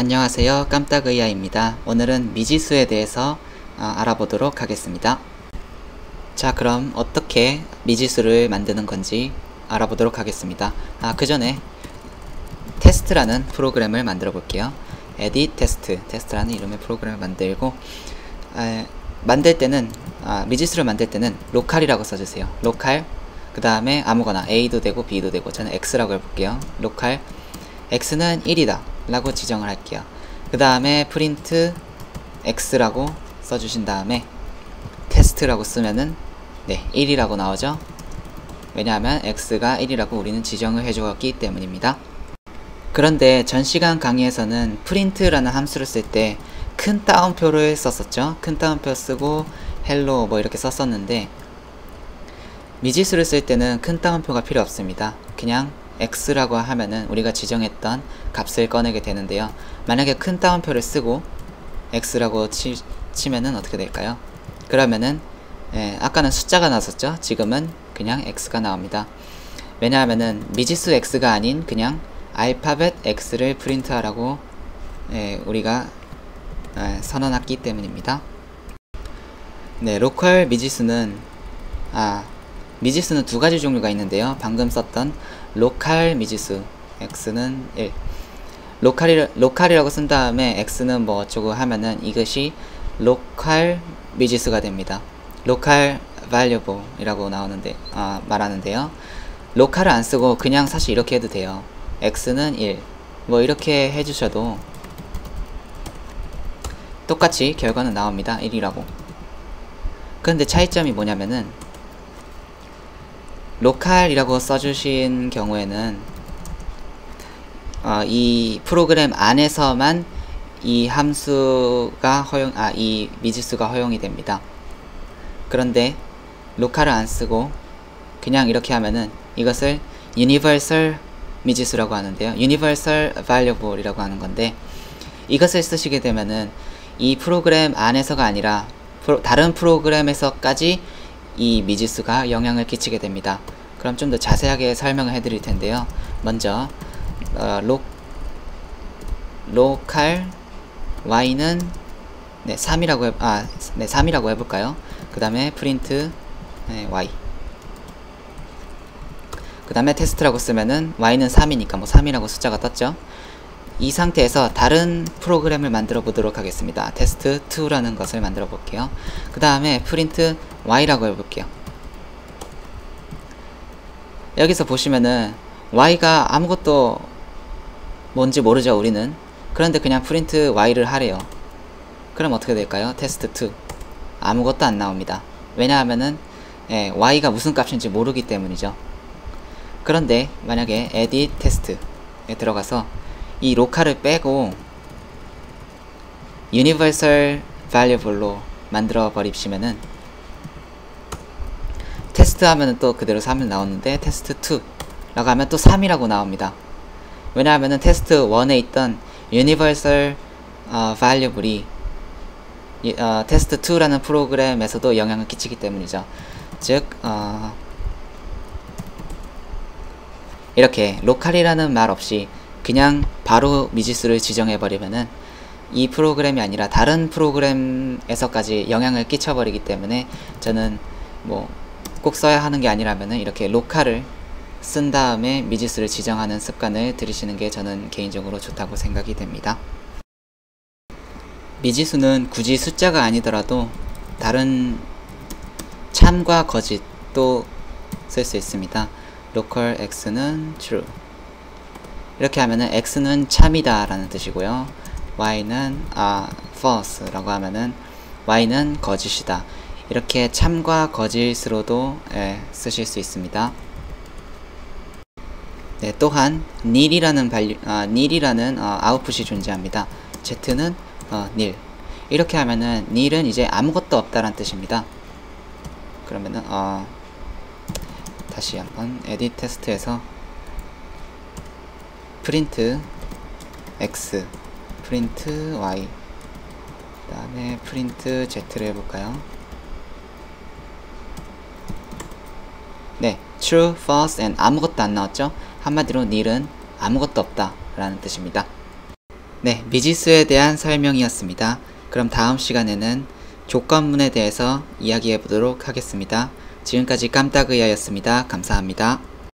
안녕하세요. 깜딱의아입니다. 오늘은 미지수에 대해서 어, 알아보도록 하겠습니다. 자 그럼 어떻게 미지수를 만드는 건지 알아보도록 하겠습니다. 아 그 전에 테스트라는 프로그램을 만들어 볼게요. Edit test. 테스트라는 이름의 프로그램을 만들고 아, 만들 때는 아, 미지수를 만들 때는 로컬이라고 써주세요. 로컬. 그 다음에 아무거나 A도 되고 B도 되고 저는 X라고 해볼게요. 로컬. X는 1이다 라고 지정을 할게요. 그 다음에 프린트 X라고 써주신 다음에 테스트라고 쓰면은 네 1이라고 나오죠. 왜냐하면 X가 1이라고 우리는 지정을 해주었기 때문입니다. 그런데 전 시간 강의에서는 프린트라는 함수를 쓸 때 큰 따옴표를 썼었죠. 큰 따옴표 쓰고 헬로 뭐 이렇게 썼었는데 미지수를 쓸 때는 큰 따옴표가 필요 없습니다. 그냥 x라고 하면은 우리가 지정했던 값을 꺼내게 되는데요. 만약에 큰 따옴표를 쓰고 x라고 치, 치면은 어떻게 될까요? 그러면은 예, 아까는 숫자가 나왔었죠. 지금은 그냥 x가 나옵니다. 왜냐하면은 미지수 x가 아닌 그냥 알파벳 x를 프린트하라고 예, 우리가 예, 선언했기 때문입니다. 네, 로컬 미지수는 아 미지수는 두 가지 종류가 있는데요. 방금 썼던 로컬 미지수 x는 1 로컬이, 로컬이라고 쓴 다음에 x는 뭐 어쩌고 하면은 이것이 로컬 미지수가 됩니다. 로컬 valuable 이라고 나오는데 아, 말하는데요. 로컬을 안 쓰고 그냥 사실 이렇게 해도 돼요. x는 1. 뭐 이렇게 해주셔도 똑같이 결과는 나옵니다. 1이라고. 그런데 차이점이 뭐냐면은 로컬이라고 써주신 경우에는 어, 이 프로그램 안에서만 이 함수가 허용, 아, 이 미지수가 허용이 됩니다. 그런데 로컬을 안 쓰고 그냥 이렇게 하면은 이것을 universal 미지수라고 하는데요. universal variable 이라고 하는 건데 이것을 쓰시게 되면은 이 프로그램 안에서가 아니라 프로, 다른 프로그램에서까지 이 미지수가 영향을 끼치게 됩니다. 그럼 좀 더 자세하게 설명을 해드릴 텐데요. 먼저 어, 로, 로컬 y는 네, 3이라고 해, 아, 네, 3이라고 해볼까요? 그 다음에 프린트 네, y 그 다음에 테스트라고 쓰면은 y는 3이니까 뭐 3이라고 숫자가 떴죠. 이 상태에서 다른 프로그램을 만들어 보도록 하겠습니다. 테스트 2라는 것을 만들어 볼게요. 그 다음에 프린트 y라고 해볼게요. 여기서 보시면은 y가 아무것도 뭔지 모르죠 우리는 그런데 그냥 프린트 y를 하래요 그럼 어떻게 될까요 테스트 2 아무것도 안 나옵니다 왜냐하면은 예, y가 무슨 값인지 모르기 때문이죠 그런데 만약에 edit test에 들어가서 이 로컬을 빼고 universal variable로 만들어 버립시면은 테스트 하면은 또 그대로 3이 나오는데 테스트 2 라고 하면 또 3이라고 나옵니다. 왜냐하면은 테스트 1에 있던 universal 어, variable이 어, 테스트 2라는 프로그램에서도 영향을 끼치기 때문이죠. 즉 어, 이렇게 로컬이라는 말 없이 그냥 바로 미지수를 지정해 버리면은 이 프로그램이 아니라 다른 프로그램에서까지 영향을 끼쳐버리기 때문에 저는 뭐 꼭 써야 하는 게 아니라면은 이렇게 로컬을 쓴 다음에 미지수를 지정하는 습관을 들이시는 게 저는 개인적으로 좋다고 생각이 됩니다. 미지수는 굳이 숫자가 아니더라도 다른 참과 거짓도 쓸 수 있습니다. local x는 true 이렇게 하면은 x는 참이다 라는 뜻이고요. y는 아, false 라고 하면은 y는 거짓이다. 이렇게 참과 거짓으로도 예, 쓰실 수 있습니다. 네, 또한 nil이라는 발류, 아, nil이라는 어, 아웃풋이 존재합니다. z는 어, nil. 이렇게 하면은 nil은 이제 아무것도 없다란 뜻입니다. 그러면은 어, 다시 한번 edit 테스트에서 프린트 x, 프린트 y, 그 다음에 프린트 z를 해볼까요? 네, true, false, and 아무것도 안 나왔죠? 한마디로 nil은 아무것도 없다 라는 뜻입니다. 네, 미지수에 대한 설명이었습니다. 그럼 다음 시간에는 조건문에 대해서 이야기해 보도록 하겠습니다. 지금까지 깜딱의아였습니다. 감사합니다.